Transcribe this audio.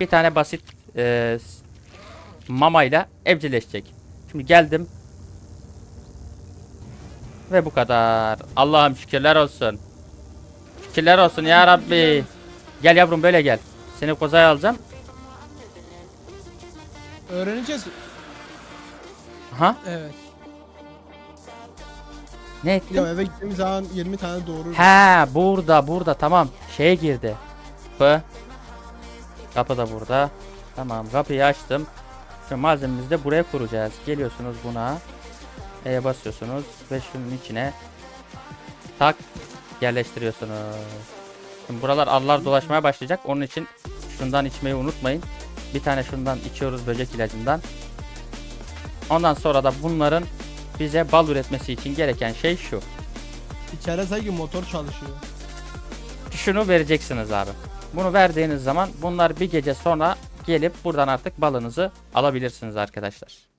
bir tane basit e, mamayla evcilleşecek. Şimdi geldim. Ve bu kadar. Allah'ım şükürler olsun. Şükürler olsun ya Rabbi. Gel yavrum böyle gel. Seni kozaya alacağım. Öğreneceğiz. Aha. Evet. Ne ettin? Ya eve gittiğimiz zaman 20 tane doğru. He burada burada tamam. Şeye girdi. Bu. Kapı da burada. Tamam kapıyı açtım. Şu malzememizi de buraya kuracağız. Geliyorsunuz buna. E'ye basıyorsunuz ve şunun içine tak yerleştiriyorsunuz. Şimdi buralar arılar dolaşmaya başlayacak. Onun için şundan içmeyi unutmayın. Bir tane şundan içiyoruz böcek ilacından. Ondan sonra da bunların bize bal üretmesi için gereken şey şu. İçeride sanki motor çalışıyor. şunu vereceksiniz abi. Bunu verdiğiniz zaman bunlar bir gece sonra gelip buradan artık balınızı alabilirsiniz arkadaşlar.